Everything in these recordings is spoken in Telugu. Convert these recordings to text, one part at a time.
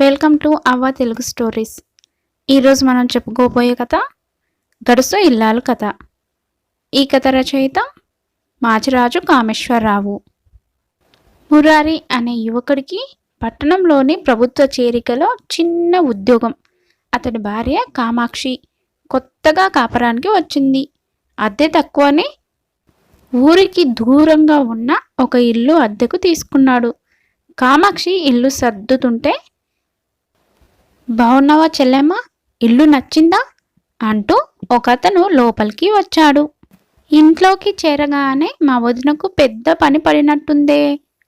వెల్కమ్ టు అవ్వ తెలుగు స్టోరీస్ ఈరోజు మనం చెప్పుకోబోయే కథ గడుసు ఇల్లాలు కథ. ఈ కథ రచయిత మాచిరాజు కామేశ్వరరావు. మురారి అనే యువకుడికి పట్టణంలోని ప్రభుత్వ చేరికలో చిన్న ఉద్యోగం. అతడి భార్య కామాక్షి కొత్తగా కాపరానికి వచ్చింది. అద్దె తక్కువనే ఊరికి దూరంగా ఉన్న ఒక ఇల్లు అద్దెకు తీసుకున్నాడు. కామాక్షి ఇల్లు సర్దుతుంటే బాగున్నావా చెల్లెమ్మ? ఇల్లు నచ్చిందా? అంటూ ఒకతను లోపలికి వచ్చాడు. ఇంట్లోకి చేరగానే మా వదినకు పెద్ద పని పడినట్టుందే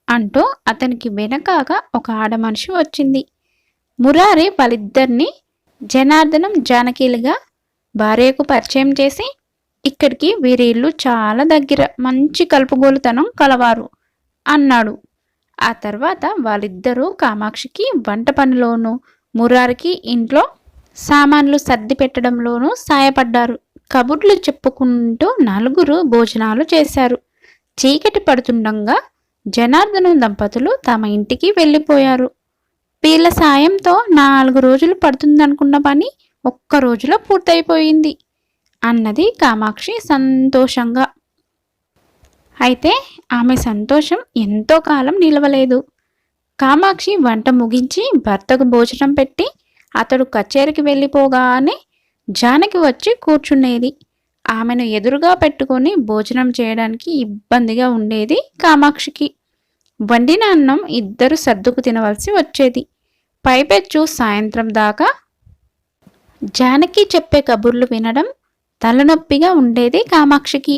అంటూ అతనికి వెనకాగా ఒక ఆడ మనిషి వచ్చింది. మురారి వాళ్ళిద్దరిని జనార్దనం జానకీలుగా భార్యకు పరిచయం చేసి ఇక్కడికి వీరి ఇల్లు చాలా దగ్గర మంచి కలుపుగోలుతనం కలవారు అన్నాడు. ఆ తర్వాత వాళ్ళిద్దరూ కామాక్షికి వంట పనిలోనూ మురారికి ఇంట్లో సామాన్లు సర్ది పెట్టడంలోనూ సాయపడ్డారు. కబుర్లు చెప్పుకుంటూ నలుగురు భోజనాలు చేశారు. చీకటి పడుతుండగా జనార్దన దంపతులు తమ ఇంటికి వెళ్ళిపోయారు. వీళ్ళ సాయంతో నాలుగు రోజులు పడుతుందనుకున్న పని ఒక్క రోజులో పూర్తయిపోయింది అన్నది కామాక్షి సంతోషంగా. అయితే ఆమె సంతోషం ఎంతో కాలం నిలవలేదు. కామాక్షి వంట ముగించి భర్తకు భోజనం పెట్టి అతడు కచేరికి వెళ్ళిపోగానే జానకి వచ్చి కూర్చునేది. ఆమెను ఎదురుగా పెట్టుకొని భోజనం చేయడానికి ఇబ్బందిగా ఉండేది కామాక్షికి. వండిన అన్నం ఇద్దరు సర్దుకు తినవలసి వచ్చేది. పైపెచ్చు సాయంత్రం దాకా జానకి చెప్పే కబుర్లు వినడం తలనొప్పిగా ఉండేది కామాక్షికి.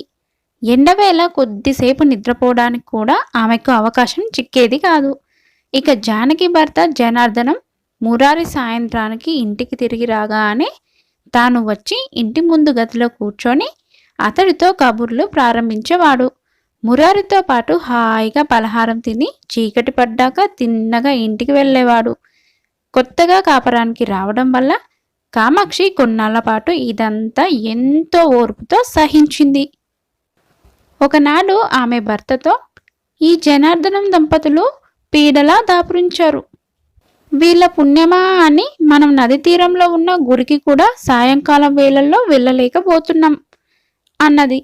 ఎండవేళ కొద్దిసేపు నిద్రపోవడానికి కూడా ఆమెకు అవకాశం చిక్కేది కాదు. ఇక జానకి భర్త జనార్దనం మురారి సాయంత్రానికి ఇంటికి తిరిగి రాగానే తాను వచ్చి ఇంటి ముందు గదిలో కూర్చొని అతడితో కబుర్లు ప్రారంభించేవాడు. మురారితో పాటు హాయిగా పలహారం తిని చీకటి పడ్డాక తిన్నగా ఇంటికి వెళ్ళేవాడు. కొత్తగా కాపరానికి రావడం వల్ల కామాక్షి కొన్నాళ్ళ పాటు ఇదంతా ఎంతో ఓర్పుతో సహించింది. ఒకనాడు ఆమె భర్తతో ఈ జనార్దనం దంపతులు పీడలా దాపురించారు. వీళ్ళ పుణ్యమా అని మనం నది తీరంలో ఉన్న గురికి కూడా సాయంకాలం వేళల్లో వెళ్ళలేకపోతున్నాం అన్నది.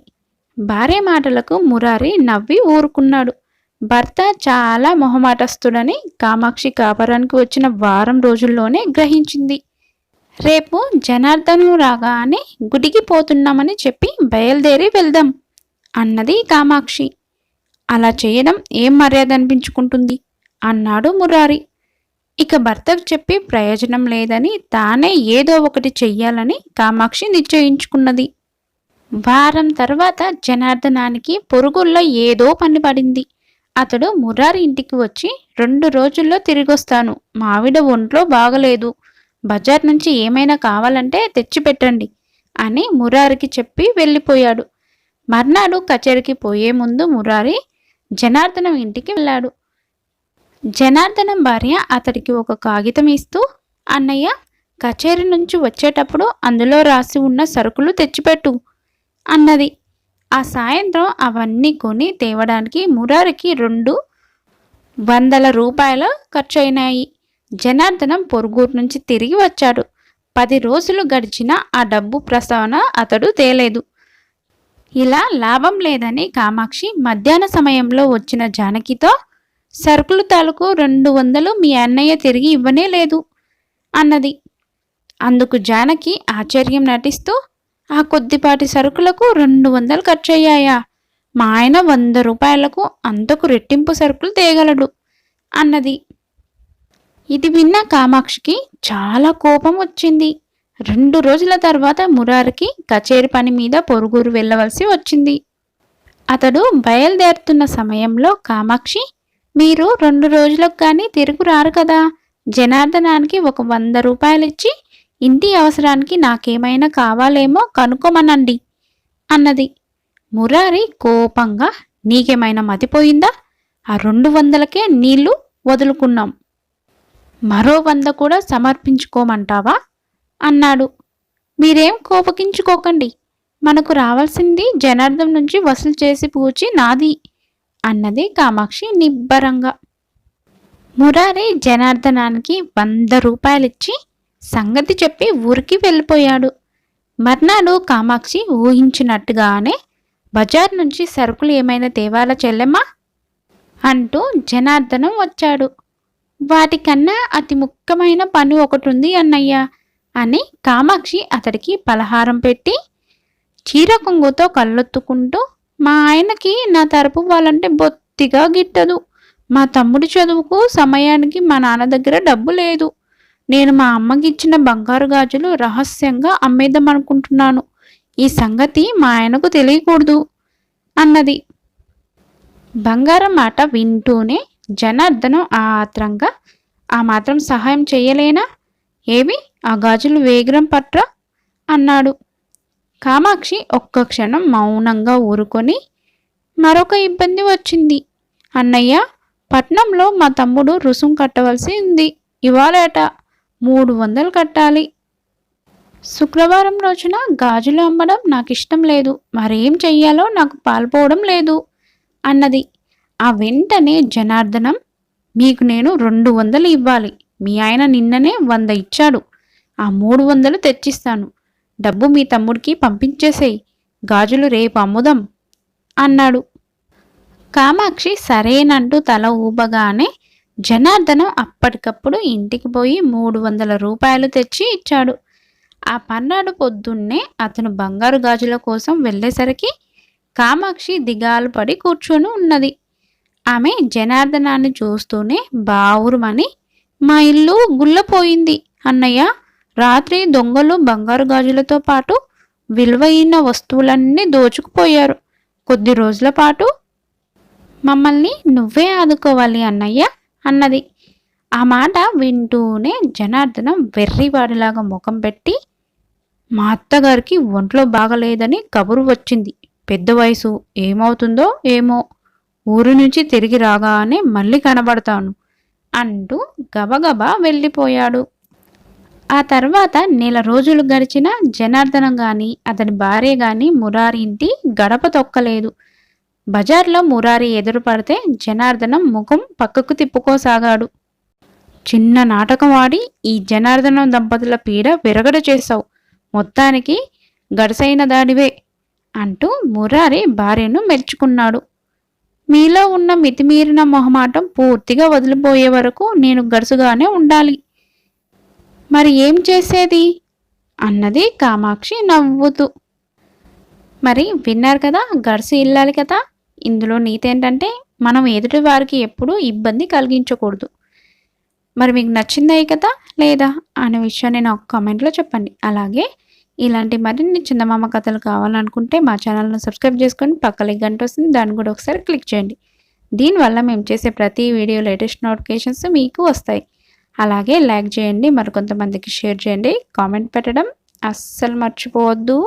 భార్య మాటలకు మురారి నవ్వి ఊరుకున్నాడు. భర్త చాలా మొహమాటస్తుడని కామాక్షి కాపరానికి వచ్చిన వారం రోజుల్లోనే గ్రహించింది. రేపు జనార్దను రాగానే గుడికి పోతున్నామని చెప్పి బయలుదేరి వెళ్దాం అన్నది కామాక్షి. అలా చేయడం ఏం మర్యాద అనిపించుకుంటుంది? అన్నాడు మురారి. ఇక భర్తకు చెప్పి ప్రయోజనం లేదని తానే ఏదో ఒకటి చెయ్యాలని కామాక్షి నిశ్చయించుకున్నది. వారం తర్వాత జనార్దనానికి పొరుగుల్లో ఏదో పని పడింది. అతడు మురారి ఇంటికి వచ్చి రెండు రోజుల్లో తిరిగొస్తాను. మావిడ ఒంట్లో బాగలేదు. బజార్ నుంచి ఏమైనా కావాలంటే తెచ్చిపెట్టండి అని మురారికి చెప్పి వెళ్ళిపోయాడు. మర్నాడు కచేరికి పోయే ముందు మురారి జనార్దనం ఇంటికి వెళ్ళాడు. జనార్దనం భార్య అతడికి ఒక కాగితం ఇస్తూ అన్నయ్య కచేరీ నుంచి వచ్చేటప్పుడు అందులో రాసి ఉన్న సరుకులు తెచ్చిపెట్టు అన్నది. ఆ సాయంత్రం అవన్నీ కొని తేవడానికి మురారికి రెండు వందల రూపాయలు ఖర్చయినాయి. జనార్దనం పొరుగురు నుంచి తిరిగి వచ్చాడు. పది రోజులు గడిచిన ఆ డబ్బు ప్రస్తావన అతడు తేలేదు. ఇలా లాభం లేదని కామాక్షి మధ్యాహ్న సమయంలో వచ్చిన జానకితో సరుకులు తాలూకు రెండు వందలు మీ అన్నయ్య తిరిగి ఇవ్వనే లేదు అన్నది. అందుకు జానకి ఆశ్చర్యం నటిస్తూ ఆ కొద్దిపాటి సరుకులకు రెండు వందలు ఖర్చయ్యాయా? మా ఆయన వంద రూపాయలకు అంతకు రెట్టింపు సరుకులు తేగలడు అన్నది. ఇది విన్న కామాక్షికి చాలా కోపం వచ్చింది. రెండు రోజుల తర్వాత మురారికి కచేరి పని మీద పొరుగురు వెళ్ళవలసి వచ్చింది. అతడు బయలుదేరుతున్న సమయంలో కామాక్షి మీరు రెండు రోజులకు కానీ తిరుగు రారు కదా. జనార్దనానికి ఒక వంద రూపాయలు ఇచ్చి ఇంటి అవసరానికి నాకేమైనా కావాలేమో కనుక్కోమనండి అన్నది. మురారి కోపంగా నీకేమైనా మతిపోయిందా? ఆ రెండు వందలకే నీళ్ళు వదులుకున్నాం. మరో వంద కూడా సమర్పించుకోమంటావా? అన్నాడు. మీరేం కోపగించుకోకండి. మనకు రావాల్సింది జనార్దం నుంచి వసూలు చేసి పూచి నాది. అన్నది కామాక్షి నిబ్బరంగా. మురారి జనార్దనానికి వంద రూపాయలిచ్చి సంగతి చెప్పి ఊరికి వెళ్ళిపోయాడు. మర్నాడు కామాక్షి ఊహించినట్టుగానే బజార్ నుంచి సరుకులు ఏమైనా తేవాలా చెల్లెమ్మా? అంటూ జనార్దనం వచ్చాడు. వాటికన్నా అతి ముఖ్యమైన పని ఒకటి ఉంది అన్నయ్య అని కామాక్షి అతడికి పలహారం పెట్టి చీర కొంగుతో కళ్ళొత్తుకుంటూ మా ఆయనకి నా తరపు వాళ్ళంటే బొత్తిగా గిట్టదు. మా తమ్ముడి చదువుకు సమయానికి మా నాన్న దగ్గర డబ్బు లేదు. నేను మా అమ్మకి ఇచ్చిన బంగారు గాజులు రహస్యంగా అమ్మేద్దాం అనుకుంటున్నాను. ఈ సంగతి మా ఆయనకు తెలియకూడదు అన్నది. బంగారం మాట వింటూనే జనార్దనం ఆత్రంగా ఆ మాత్రం సహాయం చేయలేనా? ఏవి? ఆ గాజులు వేగరం పట్రా? అన్నాడు. కామాక్షి ఒక్క క్షణం మౌనంగా ఊరుకొని మరొక ఇబ్బంది వచ్చింది. అన్నయ్య పట్నంలో మా తమ్ముడు రుసుం కట్టవలసి ఉంది. ఇవాళట మూడు వందలు కట్టాలి. శుక్రవారం రోజున గాజులు అమ్మడం నాకు ఇష్టం లేదు. మరేం చెయ్యాలో నాకు పాల్పోవడం లేదు అన్నది. ఆ వెంటనే జనార్దనం మీకు నేను రెండు వందలు ఇవ్వాలి. మీ ఆయన నిన్ననే వంద ఇచ్చాడు. ఆ మూడు వందలు తెచ్చిస్తాను. డబ్బు మీ తమ్ముడికి పంపించేసేయి. గాజులు రేపు అమ్ముదాం అన్నాడు. కామాక్షి సరేనంటూ తల ఊబగానే జనార్దనం అప్పటికప్పుడు ఇంటికి పోయి మూడు వందల రూపాయలు తెచ్చి ఇచ్చాడు. ఆ పన్నాడు పొద్దున్నే అతను బంగారు గాజుల కోసం వెళ్ళేసరికి కామాక్షి దిగాలు పడి కూర్చొని ఉన్నది. ఆమె జనార్దనాన్ని చూస్తూనే బావురుమని మా ఇల్లు గుల్లపోయింది అన్నయ్య రాత్రి దొంగలు బంగారు గాజులతో పాటు విలువైన వస్తువులన్నీ దోచుకుపోయారు. కొద్ది రోజుల పాటు మమ్మల్ని నువ్వే ఆదుకోవాలి అన్నయ్య అన్నది. ఆ మాట వింటూనే జనార్దనం వెర్రివాడిలాగా ముఖం పెట్టి మా అత్తగారికి ఒంట్లో బాగలేదని కబురు వచ్చింది. పెద్ద వయసు ఏమవుతుందో ఏమో ఊరు నుంచి తిరిగి రాగానే మళ్ళీ కనబడతాను అంటూ గబగబా వెళ్ళిపోయాడు. ఆ తర్వాత నెల రోజులు గడిచిన జనార్దనం గాని అతని భార్య గాని మురారి ఇంటి గడప తొక్కలేదు. బజార్లో మురారి ఎదురుపడితే జనార్దనం ముఖం పక్కకు తిప్పుకోసాగాడు. చిన్న నాటకం ఆడి ఈ జనార్దనం దంపతుల పీడ విరగడ చేశావు. మొత్తానికి గడసైన దాడివే అంటూ మురారి భార్యను మెచ్చుకున్నాడు. మీలో ఉన్న మితిమీరిన మొహమాటం పూర్తిగా వదిలిపోయే వరకు నేను గడుసుగానే ఉండాలి. మరి ఏం చేసేది? అన్నది కామాక్షి నవ్వుతూ. మరి విన్నారు కదా గడుసు ఇల్లాలి కదా ఇందులో నీతి ఏంటంటే మనం ఎదుటి వారికి ఎప్పుడూ ఇబ్బంది కలిగించకూడదు. మరి మీకు నచ్చిందా కదా లేదా అనే విషయాన్ని నాకు కామెంట్లో చెప్పండి. అలాగే ఇలాంటి మరిన్ని చందమామ కథలు కావాలనుకుంటే మా ఛానల్ను సబ్స్క్రైబ్ చేసుకొని పక్కల గంట వస్తుంది దాన్ని కూడా ఒకసారి క్లిక్ చేయండి. దీనివల్ల మేము చేసే ప్రతి వీడియో లేటెస్ట్ నోటిఫికేషన్స్ మీకు వస్తాయి. అలాగే లైక్ చేయండి మరికొంతమందికి షేర్ చేయండి. కామెంట్ పెట్టడం అస్సలు మర్చిపోవద్దు.